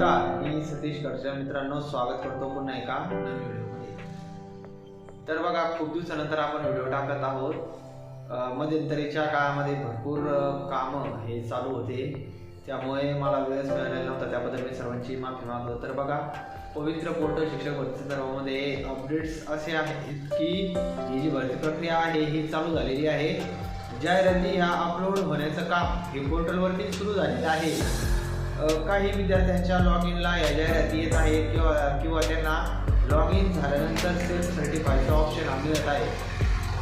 नमस्कार मी सतीश कडच्या मित्रांनो स्वागत करतो पुन्हा एका नवीन व्हिडिओमध्ये. तर बघा खूप दिवसानंतर आपण व्हिडिओ टाकत आहोत. मध्यंतरीच्या काळामध्ये भरपूर काम कामं हे चालू होते. त्यामुळे मला वेळच मिळालेला नव्हता त्याबद्दल मी सर्वांची माफी मागतो. तर बघा पवित्र पोर्टल शिक्षक भरती सर्वांमध्ये अपडेट्स असे आहेत की ही जी भरती प्रक्रिया आहे ही चालू झालेली आहे. जाहिराती ह्या अपलोड होण्याचं काम हे पोर्टलवरती सुरू झालेलं आहे. काही विद्यार्थ्यांच्या लॉग इनला या जाहिराती येत आहेत किंवा किंवा त्यांना लॉग इन झाल्यानंतर सेल्फ सर्टिफायचा ऑप्शन मिळत आहे.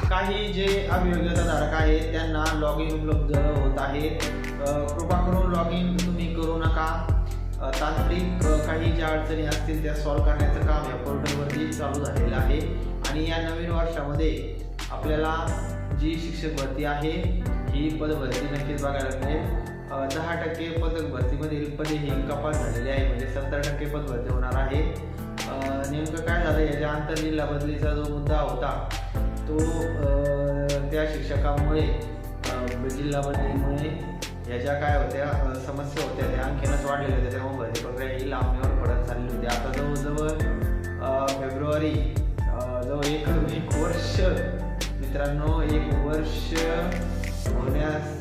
काही जे अभियोग्यताधारक आहेत त्यांना लॉग इन उपलब्ध होत आहे. कृपा करून लॉग इन तुम्ही करू नका. तांत्रिक काही ज्या अडचणी असतील त्या सॉल्व्ह करण्याचं काम या पोर्टलवरती चालू झालेलं आहे. आणि या नवीन वर्षामध्ये आपल्याला जी शिक्षक भरती आहे ही पदभरती नक्कीच बघायला मिळेल दहा टक्के पदक भरतीमधील पदे ही कपात झालेली आहे. म्हणजे सत्तर टक्के पद भरती होणार आहे. नेमकं काय झालं? याच्या आंतरजिल्हा बदलीचा जो मुद्दा होता तो त्या शिक्षकामुळे जिल्हा बदलीमुळे ह्याच्या काय होत्या? समस्या होत्या. त्या आणखीनच वाढलेल्या होत्या. त्यामुळे भरती प्रक्रिया ही लांबणीवर पडत चालली होती. आता जवळजवळ फेब्रुवारी जवळ एक एक वर्ष मित्रांनो एक वर्ष होण्यास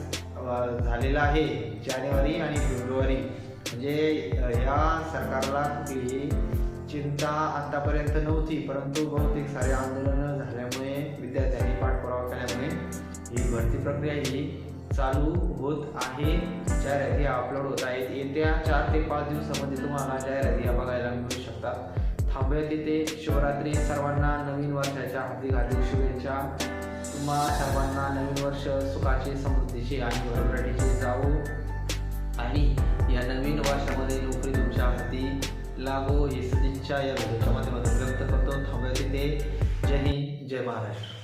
झालेला आहे जानेवारी आणि फेब्रुवारी. म्हणजे या ह्या सरकारला कुठलीही चिंता आतापर्यंत नव्हती परंतु बहुतेक सारे आंदोलनं झाल्यामुळे विद्यार्थ्यांनी पाठपुरावा केल्यामुळे ही भरती प्रक्रिया ही चालू होत आहे. जाहिराती अपलोड होत आहेत. येत्या चार ते पाच दिवसामध्ये तुम्हाला जाहिराती बघायला मिळू शकतात. थांबूयात तिथे. शिवरात्री सर्वांना नवीन वर्षाच्या हार्दिक हार्दिक शुभेच्छा. तुम्हा सर्वांना नवीन वर्ष सुखाचे समृद्धीचे आणि भरभराटीचे जाऊ आणि या नवीन वर्षामध्ये नोकरी तुमच्या हाती लागो. ही सदिच्छा या व्हिडिओच्या माध्यमातून व्यक्त करतो. थांबूयात तिथे. जय हिंद जय महाराष्ट्र.